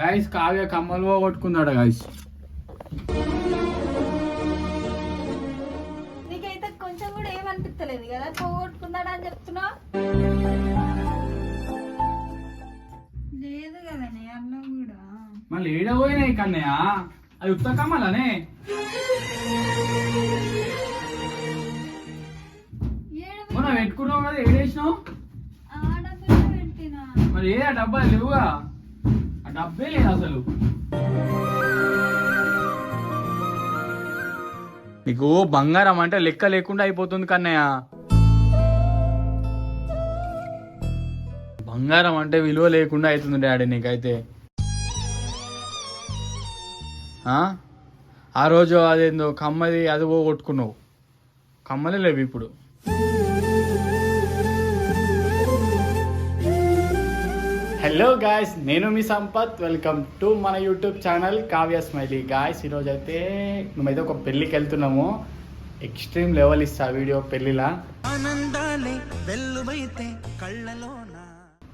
Guys Kavya కమ్మలు పోగొట్టుకున్నాడు guys నీకైతే కొంచెం కూడా ఏమనిపిస్తలేదు కదా? పోగొట్టుకున్నాడా అని చెప్తున్నావు? లేదు కదనే అన్నం కూడా. మళ్ళీ ఏడ పోయినాయి కన్నయ్య? అది ఉత్త కమ్మలనే ఏడు మొన్న పెట్టుకున్నావు కదా ఏడేసినావు మరి ఏ ఆ డబ్బా లేవుగా? డబ్బే లేదు అసలు. నీకు బంగారం అంటే లెక్క లేకుండా అయిపోతుంది కన్నయ్య. బంగారం అంటే విలువ లేకుండా అవుతుంది డాడీ నీకైతే. ఆ? ఆ రోజు అదేందో కమ్మది అది పోగొట్టుకున్నావు. కమ్మలే లేవు ఇప్పుడు. హలో గాయస్ నేను మీ సంపత్. వెల్కమ్ టు మన YouTube channel Kavya smiley guys ఈరోజు అయితే మేమైతే ఒక పెళ్ళికి వెళ్తున్నాము. ఎక్స్ట్రీమ్ లెవెల్ ఇస్తా వీడియో పెళ్ళిలా.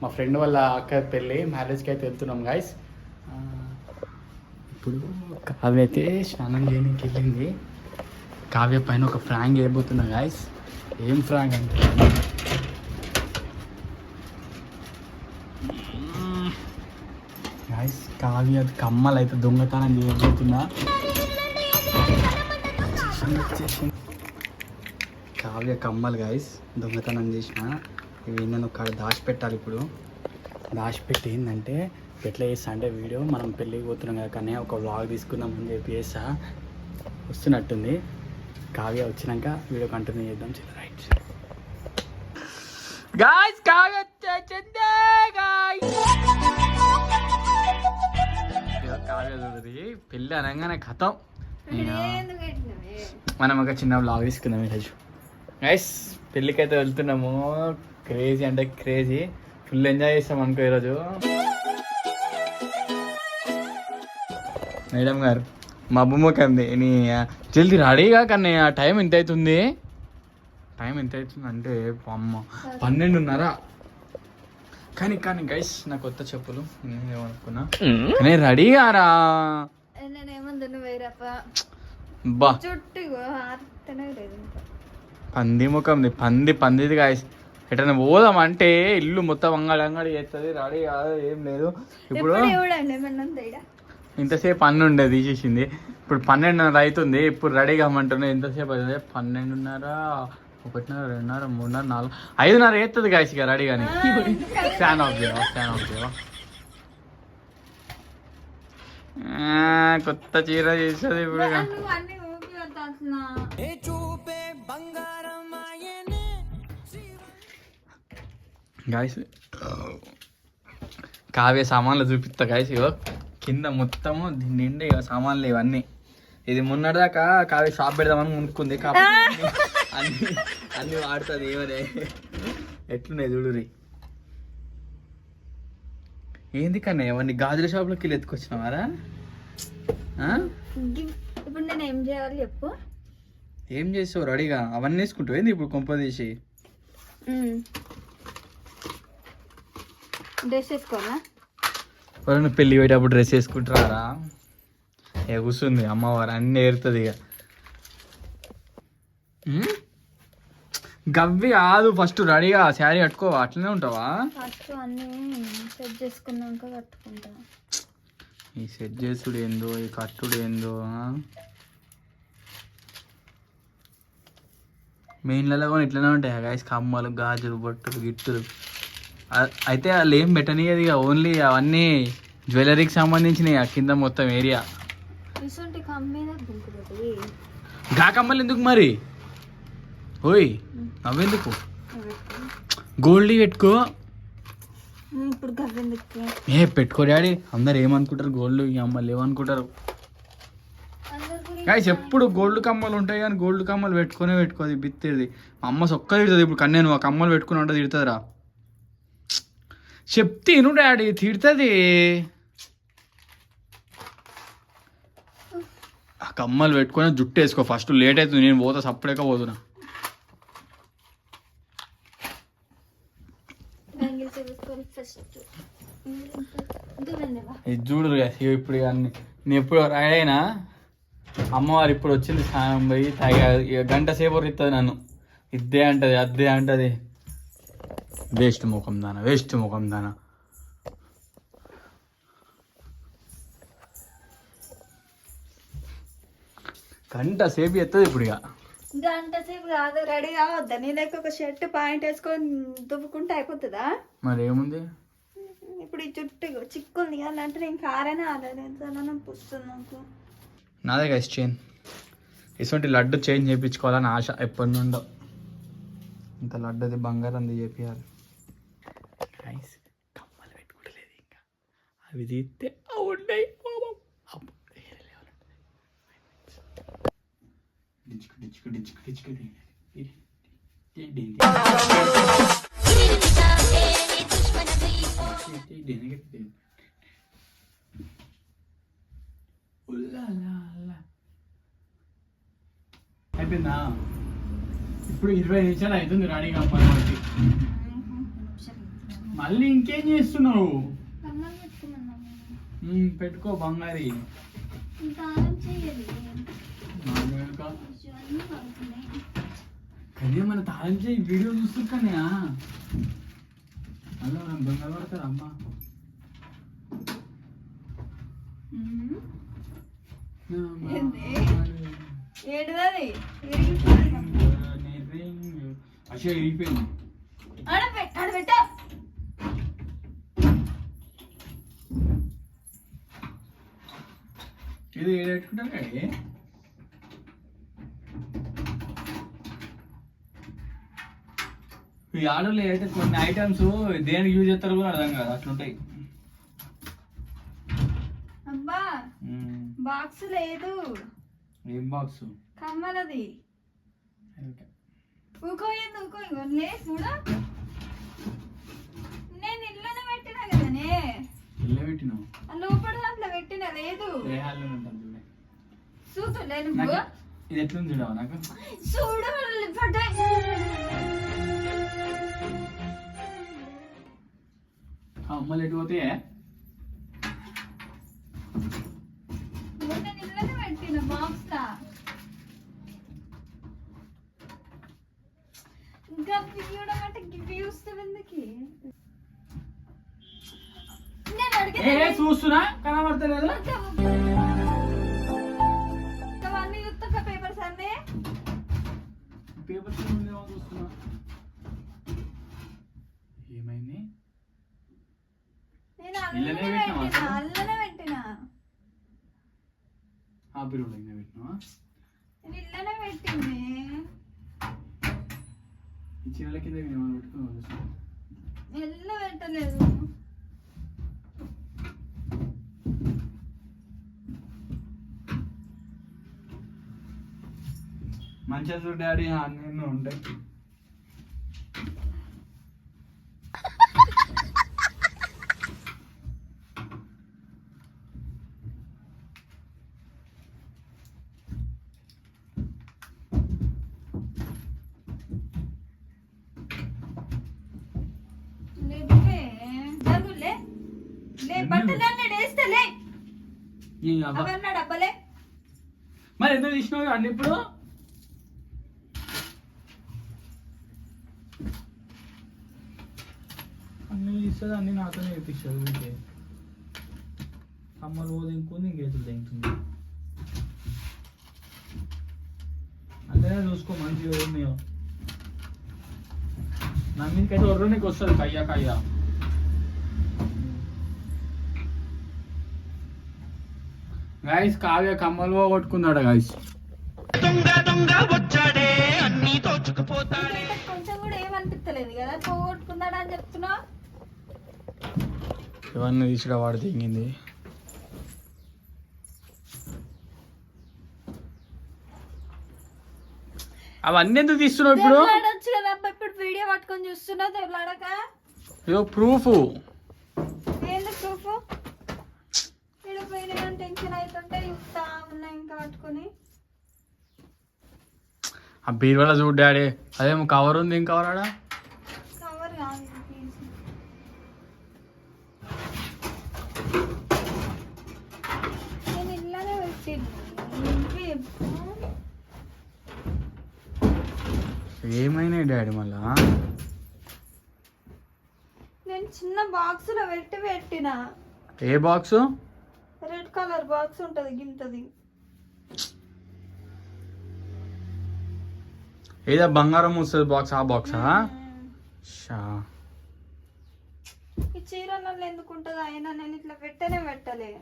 మా ఫ్రెండ్ వాళ్ళ అక్క పెళ్ళి మ్యారేజ్కి అయితే వెళ్తున్నాం గాయస్ ఇప్పుడు కావ్య అయితే స్నానం చేయడానికి వెళ్ళింది. కావ్య పైన ఒక ఫ్రాంక్ వేయబోతున్నా గాయస్ ఏం ఫ్రాంక్ అంటే గాయస్ కావ్య కమ్మలు అయితే దొంగతనం చేయబోతున్నా కావ్య కమ్మలు గాయస్ దొంగతనం చేసిన. ఇవి నేను ఒక దాచిపెట్టాలి ఇప్పుడు. దాచిపెట్టి ఏంటంటే ఎట్లా చేస్తా అంటే వీడియో మనం పెళ్ళికి పోతున్నాం కదా కానీ ఒక వ్లాగ్ తీసుకుందాం అని చెప్పి చేస్తా. వస్తున్నట్టుంది. కావ్య వచ్చినాక వీడియో కంటిన్యూ చేద్దాం చాలా రైట్ గాయ్స్ కావ్య వచ్చేసింది గాయ్స్ పెళ్ళి అనగానే కథం. మనం ఒక చిన్న బ్లాగ్ తీసుకుందాం ఈరోజు. గైస్ పెళ్ళికి అయితే వెళ్తున్నాము. క్రేజీ అంటే క్రేజీ ఫుల్ ఎంజాయ్ చేస్తాం అనుకో ఈరోజు. మేడం గారు మా బొమ్మకంది నీ జల్దీ రెడీగా కానీ ఆ టైం ఎంత అవుతుంది టైం ఎంత అవుతుంది అంటే అమ్మ పన్నెండున్నర. కానీ కానీ గైస్ నా కొత్త చెప్పులు. నేను ఏమనుకున్నా? కానీ రెడీగా రా నేనేమంది నువ్వు వేరప్ప? బా. చుట్టూ ఆర్తనే లేదు ఇంకా. పంది ముఖంది పంది పందిది గాయస్ ఎటన్నా పోదాం అంటే ఇల్లు మొత్తం అంగడి అంగడి చేస్తుంది రెడీ కాదు ఏం లేదు. ఇప్పుడు ఇంతసేపు పన్ను ఉండే తీసేసింది. ఇప్పుడు పన్నెండున్నర అవుతుంది. ఇప్పుడు రెడీ కామంటున్నా ఎంతసేపు అవుతుంది. పన్నెండున్నర. ఒకటిన్నర రెండున్నర మూడున్నర నాలుగు ఐదున్నర అవుతుంది గాయస్ ఇక రెడీ కానీ ఫ్యాన్ ఆఫ్ చేయవా ఫ్యాన్ ఆఫ్ చేయవా? కొత్త చీర చేస్తుంది ఇప్పుడు గాయస్ కావ్య సామాన్లు చూపిస్తా గాయస్ ఇగో. కింద మొత్తము నిండా సామాన్లు ఇవన్నీ. ఇది మొన్నటిదాకా కావ్య షాప్ పెడదామని మునుక్కుంది కాబట్టి అన్ని అన్ని వాడుతుంది ఏమనే. ఎట్లున్నాయి చూడురి ఏంది కన్నా అవన్నీ గాజుల షాప్లోకి వెళ్ళి ఎత్తుకొచ్చినావారా? ఇప్పుడు నేను ఏం చేయాలి చెప్పు. ఏం చేసావు రెడీగా అవన్నీ వేసుకుంటావు? ఏంది ఇప్పుడు కొంప తీసి? డ్రెస్ వేసుకోవాలా ఎవరైనా పెళ్ళి పోయేటప్పుడు డ్రెస్ వేసుకుంటారా ఏ కూర్చుంది అమ్మవారు అన్నీ ఏరుతుంది ఇక? గవ్వి కాదు ఫస్ట్ రెడీగా శారీ కట్టుకో అట్లనే ఉంటావా? ఫస్ట్ అన్ని సెట్ చేసుకున్నాక కట్టుకుంటా. ఈ సెట్ చేసుడు ఏందో ఈ కట్టుడు ఏందో? మెయిన్లలో కూడా ఇట్లనే ఉంటాయి గాయస్ కమ్మలు గాజులు బొట్టులు గిట్టులు. అయితే వాళ్ళు ఏం పెట్టనియదు ఇక ఓన్లీ అవన్నీ జ్యువెలరీకి సంబంధించినవి ఆ కింద మొత్తం ఏరియా గా కమ్మలు ఎందుకు మరి? ఓయ్. అవెందుకు గోల్డ్ పెట్టుకో. ఇప్పుడు ఏ పెట్టుకో డాడీ. అందరు ఏమనుకుంటారు? గోల్డ్ ఈ అమ్మలు ఏమనుకుంటారు గాయస్ ఎప్పుడు గోల్డ్ కమ్మలు ఉంటాయి కానీ గోల్డ్ కమ్మలు పెట్టుకునే పెట్టుకోదు బిత్తేది. మా అమ్మ సొక్క తిడుతుంది ఇప్పుడు కన్నా నువ్వు ఆ కమ్మలు పెట్టుకుని ఉంటుంది తిడుతుందిరా. చెప్తేను డాడీ తిడుతుంది. ఆ కమ్మలు పెట్టుకొని జుట్టు వేసుకో. ఫస్ట్ లేట్ అవుతుంది నేను పోతా సప్పుడేక పోతున్నా బ్యాంగిల్స్ వేసుకోవాలి ఫస్ట్ వద్దు వెళ్ళవా ఇది చూడు ఇగో ఇప్పుడు ఇక అన్ని. నేను ఎప్పుడు అయినా అమ్మవారు ఇప్పుడు వచ్చింది స్నానం పోయి తాగి ఇక గంట సేపు ఇస్తుంది నన్ను. ఇద్దే అంటది అద్దే అంటది. వేస్ట్ ముఖం దాన వేస్ట్ ముఖం దాన. గంట సేపు ఎత్తది ఇప్పుడు ఇక గంట సేపు కాదు రెడీ కావద్దా? నీ లెక్క ఒక షర్ట్ పాయింట్ వేసుకొని దువ్వుకుంటే అయిపోతుందా? మరి ఏముంది ఇప్పుడు ఈ చుట్టూ చిక్కుంది కదా అంటే నేను కారనే ఆడలేదు. పుస్తుంది నాకు. నాదే గైస్ చైన్ ఇటువంటి లడ్డు చైన్ చేయించుకోవాలని ఆశ ఎప్పటి నుండో ఇంత లడ్డుది బంగారంది చేపియాలి. గైస్ కమ్మలు పెట్టుకోవట్లేదు ఇంకా. అవి తీస్తే అవి ఉన్నాయి పాపం. అబ్బో, వేరే level అయిపోయిందా? ఇప్పుడు ఇరవై నిమిషాలు అవుతుంది రాణి కాబట్టి మళ్ళీ ఇంకేం చేస్తున్నావు? పెట్టుకో బంగారి. కానీ మన తాళం చేయి వీడియో చూస్తున్నా అలా దొంగ పడతారు అమ్మ? ఏడుదది అసలు ఇరిగిపోయింది ఆడ పెట్ట ఆడ పెట్టా ఇది ఏడెట్టుకుంటాం కడి ఈ ఆర్డర్లు అయితే కొన్ని ఐటమ్స్ దేనికి యూజ్ చేస్తారు కూడా అర్థం కాదు అట్లుంటాయి. అబ్బా బాక్స్ లేదు. ఏం బాక్స్ కమ్మలది. ఊకో ఇంకో లే చూడ. నేను ఇల్లునే పెట్టినా కదనే ఇల్లే పెట్టినావు ఆ లోపల దాంట్లో పెట్టినా లేదు. చూడే. నువ్వు? ఇది ఎట్లుంది చూడవా నాకు. చూడు పడ్డాయి అమ్మలు ఎటు పోతే? చూస్తున్నా? కనబడతలేదు? పేపర్స్ అన్నీ పేపర్స్ చూస్తున్నా. ఏమైంది? నేను ఇల్లనే అల్లనే పెట్టినావా పెట్టిన అసలు? అల్లనే పెట్టిన. ఆ బీరువాలో ఇంకా పెట్టినావా? నేను ఇల్లనే పెట్టింది. ఈ చీరల కింద ఏమైనా పెట్టుకున్నావా ఎల్ల పెట్టలేదు. మంచిగా చూడు డాడీ అన్నీ ఉంటాయి లేకపోతే జరుగులే లే బట్టలన్నీ వేస్తలే ఈ అవ్వ. అవన్నా డబ్బలే మరి ఎందుకు తీసినావు అన్ని ఇప్పుడు? అన్ని తీస్తుంది అన్ని నాతోనే చేపిస్తుంది ఊరికే. అమ్మలు రోజు ఇంకుంది ఇంకేతులు తింటుంది అంతేనే చూసుకో మంచిగా ఉన్నాయో నా మీదకైతే ఒర్రు నీకు వస్తుంది కయ్యా కయ్యా. గాయస్ కావ్య కమ్మలు కొట్టుకున్నాడు గాయస్ దొంగ దొంగ వచ్చాడే అన్ని దోచుకుపోతాడే కొంచెం కూడా ఏమనిపిస్తలేదు కదా? పోగొట్టుకున్నాడా అని చెప్తున్నా ఇవన్నీ తీసిన వాడు తెంగింది? అవన్నీ ఎందుకు తీస్తున్నావు ఇప్పుడు? ఇప్పుడు వీడియో పట్టుకొని చూస్తున్నా తెల్లాడక ఇదో ప్రూఫ్ నీళ్ళు పోయినాయని టెన్షన్ అవుతుంటే ఇస్తా ఉన్నా ఇంకా పట్టుకుని. ఆ బీరువాల చూడు డాడీ. అదేమో కవర్ ఉంది ఇంకా కవర్ ఆడ? కవర్ ఏమైనాయి డాడీ మళ్ళా? నేను చిన్న బాక్స్లో పెట్టి పెట్టిన. ఏ బాక్స్ రెడ్ కలర్ బాక్స్ ఉంటది గింతది. ఏదో బంగారం వస్తుంది బాక్స్ ఆ బాక్సా షా. ఈ చీరలలో ఎందుకు ఉంటది? అయినా నేను ఇట్లా పెట్టనే పెట్టలే.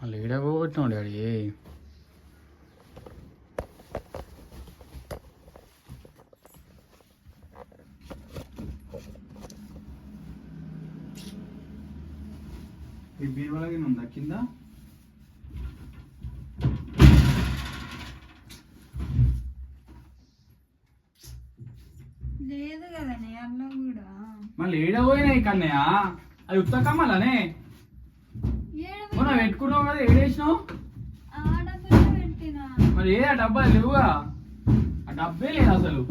మళ్ళీ ఈడ కొట్టినావు డాడీ. ఈ బీరువాలకి ఉందా? కింద? లేదు కదనే అన్నం కూడా. మళ్ళీ ఏడ పోయినాయి కన్నయ్య? అది ఉత్త కమ్మలనే? పెట్టుకున్నావు కదా ఏడేసినావు మరి ఏ ఆ డబ్బా లేవుగా? ఆ డబ్బే లేదు అసలు.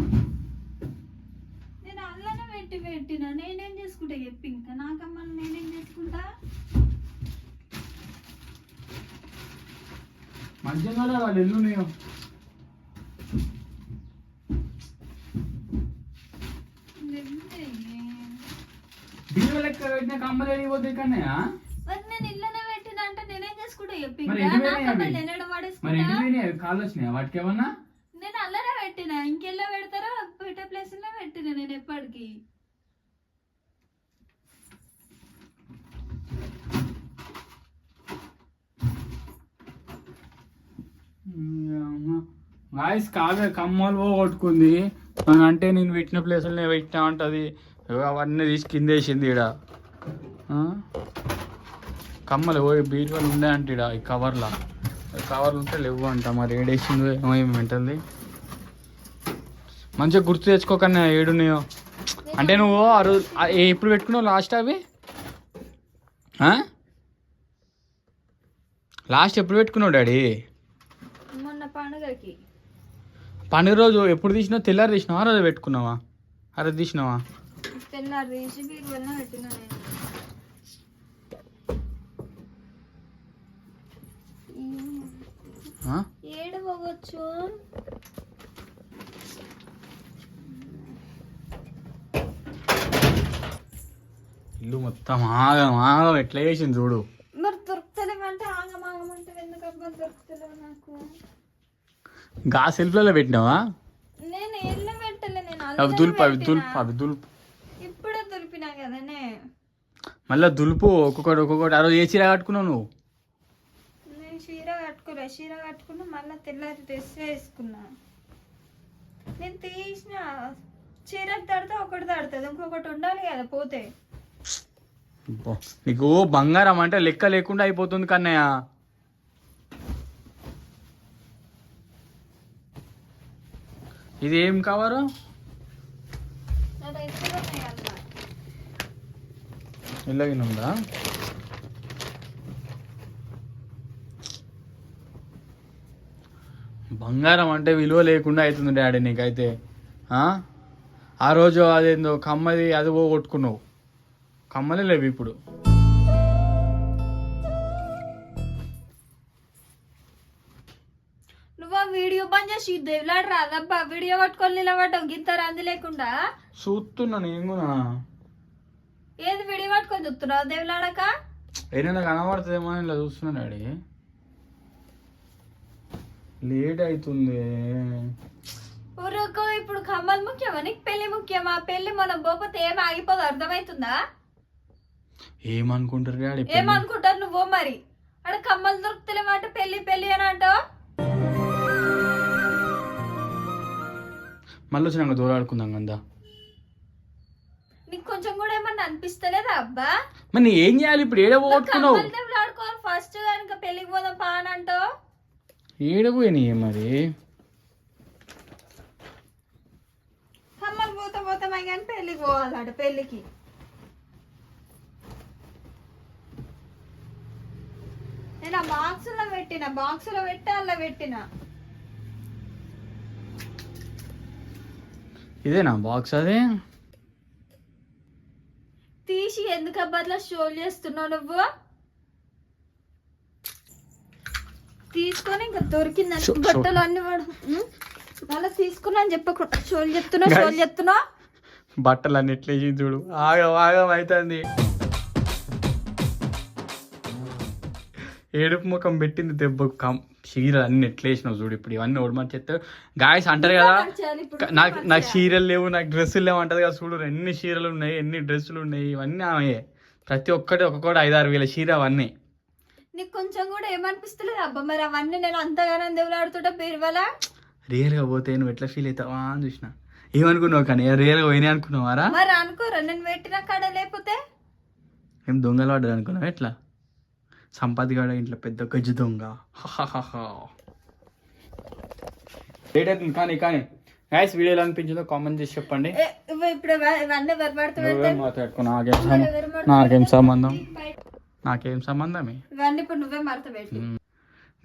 నేను అల్లనే పెట్టి పెట్టిన. నేనేం చేసుకుంటా చెప్పి ఇంకా? నాకమ్మ నేనేం చేసుకుంటా? వాళ్ళు నేను లేదే. బీరువా లెక్క పెట్టిన కమ్మలు వెళ్ళిపోతే కన్నయ్య మరి నేను ఇల్లనే పెట్టిన అంటే నేనేం చేసుకుంటా చెప్పి? మరి ఇంకా ఎటు పోయినాయి నాకమ్మ అవి? నేనేడ మరి పడేసుకుంటా? ఇంటి పోయినాయి కాళ్ళు వచ్చినాయి? వాటికి ఏమన్నా? నేను అల్లనే పెట్టిన. ఇంకెల్లో పెడతారో పెట్టే ప్లేస్లో పెట్టిన నేను ఎప్పటికి. గాయస్ కావే కమ్మలు పోగొట్టుకుంది అని అంటే నేను పెట్టిన ప్లేసులనే పెట్టినా ఉంటుంది అవన్నీ తీసి కింద వేసింది ఈడ. కమ్మలు పోయి బీరువాలు ఉన్నాయంట ఈడ ఈ కవర్లా కవర్లు ఉంటే లేవు అంట. మరి ఏడేసిందో ఏమో ఏమి మంచిగా గుర్తు తెచ్చుకోకన్నా ఏడున్నాయో. అంటే నువ్వు ఆ రోజు ఏ- ఎప్పుడు పెట్టుకున్నావు లాస్ట్ అవి? లాస్ట్ ఎప్పుడు పెట్టుకున్నావు డాడీ? మొన్న పండుగకి. పండుగ రోజు ఎప్పుడు తీసినావు? తెల్లారి తీసినావా? ఆ రోజు పెట్టుకున్నావా? ఆ రోజు తీసినావా? తెల్లారి తీసి బీరువల్ల పెట్టిన నేను. ఆ? ఏడు పోవచ్చు. ఇల్లు మొత్తం ఆగం ఆగం. ఎట్లా చేసింది చూడు. మరి దొరుకుతలేమంటే ఆగం దొరుకుతలేవు నాకు? గా సెల్ఫ్లలో పెట్టినావా? నేను ఎల్లు పెట్టలే నేను అవి దులుపు అవి. దులుపు అవి దులుపు. ఇప్పుడే దులిపినా కదనే మళ్ళీ దులుపు ఒక్కొక్కటి ఒక్కొక్కటి. ఆ రోజు ఏ చీర కట్టుకున్నావు నువ్వు? నేను చీర కట్టుకోలే. చీర కట్టుకున్నా మళ్ళీ తెల్లారి డ్రెస్ వేసుకున్నా. నేను తీసిన. చీర తడితే ఒకటి తడుతుంది ఇంకొకటి ఉండాలి కదా పోతే. నీకు బంగారం అంటే లెక్క లేకుండా అయిపోతుంది కన్నయ్య. ఇది ఏం కవరు? నా ఉందా? బంగారం అంటే విలువ లేకుండా అవుతుంది డాడీ నీకైతే ఆ? ఆ రోజు అదేందో కమ్మది అది పోగొట్టుకున్నావు కమ్మలే లేవు ఇప్పుడు. చేసి దేవులాడు రాదబ్బా? వీడియో పట్టుకొని నిలబడ్డావు గింత రంది లేకుండా. చూస్తున్నా నేను కూడా. ఏది వీడియో పట్టుకొని చూస్తున్నావు? దేవులాడక? ఏదైనా కనబడుతుందేమో అని ఇలా చూస్తున్నా డాడీ. లేట్ అవుతుంది ఊరుకో ఇప్పుడు కమ్మలు ముఖ్యమా? నీకు పెళ్ళి ముఖ్యమా? పెళ్ళి మనం పోతే ఏం ఆగిపోదు? అర్థమవుతుందా ఏమనుకుంటారు ఏమనుకుంటారు నువ్వు మరి? అక్కడ కమ్మలు దొరుకుతలేమంటే పెళ్ళి పెళ్ళి అని అంటావు? మళ్ళీ వచ్చినాక దూరాడుకుందాం కదా నీకు కొంచెం కూడా ఏమన్నా అనిపిస్తలేదా అబ్బా? మరి నీ ఏం చేయాలి ఇప్పుడు? ఏడ పోగొట్టుకున్నావు ఫస్ట్ కనుక పెళ్ళికి పోదాం పా అని అంటావు. ఏడ పోయినాయి మరి? కమ్మలు పోతా పోతామా కానీ పెళ్ళికి పోవాలట పెళ్ళికి నేను ఆ బాక్సులో పెట్టిన బాక్సులో పెట్టి అలా పెట్టిన. ఇదేనా బాక్స్ అదే. తీసి ఎందుకు అబ్బా షోల్ చేస్తున్నావు నువ్వు? తీసుకొని ఇంకా దొరికిందని. Show- show. బట్టలు అన్ని? మళ్ళీ తీసుకున్నా అని చెప్పకుండా షోలు చెప్తున్నా షోలు చెప్తున్నా బట్టలు అన్ని ఎట్లా వేసి చూడు. ఆగం ఆగం అవుతుంది ఏడుపు ముఖం పెట్టింది దెబ్బ కం చీరలు అన్ని ఎట్లా వేసినావు చూడు ఇప్పుడు? ఇవన్నీ ఓడమని చెప్తే గాయస్ అంటారు కదా నాకు నాకు చీరలు లేవు నాకు డ్రెస్సులు లేవు అంటది కదా చూడు. ఎన్ని చీరలు ఉన్నాయి ఎన్ని డ్రెస్సులు ఉన్నాయి ఇవన్నీ ఆమె. ప్రతి ఒక్కటి ఒక్కొక్కటి ఐదారు వేల చీర అవన్నీ. నీకు కొంచెం కూడా ఏమనిపిస్తలేదు? అబ్బా మరి అవన్నీ నేను అంతగానో దేవులాడుతుంటే బీరువాలా రియల్గా పోతే నువ్వు ఎట్లా ఫీల్ అవుతావా అని చూసిన. ఏమనుకున్నావు కానీ? రియల్గా పోయినాయి అనుకున్నావారా? మరి అనుకోరా? నేను పెట్టిన కాడ లేకపోతే? ఏం దొంగలు పడ్డది అనుకున్నావు? ఎట్లా? సంపత్ గడ ఇంట్లో పెద్ద గజ్జు దొంగ. లేట్ అవుతుంది. కానీ కానీ గైస్ వీడియోలో అనిపించిందో కామెంట్ చేసి చెప్పండి. ఏ, ఇవ్వ ఇప్పుడు ఇవ- ఇవన్నీ ఎవరు పడుతూ నువ్వేం మాట్లాడుకో నాకేం సంబంధం? నాకేం సంబంధం? సంబంధమే?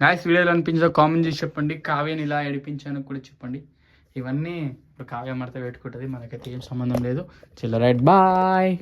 గాయస్ వీడియోలో అనిపించిందో కామెంట్ చేసి చెప్పండి. కావ్యని ఇలా ఏడిపించాను కూడా చెప్పండి. ఇవన్నీ ఇప్పుడు కావ్య మడత పెట్టుకుంటుంది. మనకైతే ఏం సంబంధం లేదు. చిల్ల రైట్ బాయ్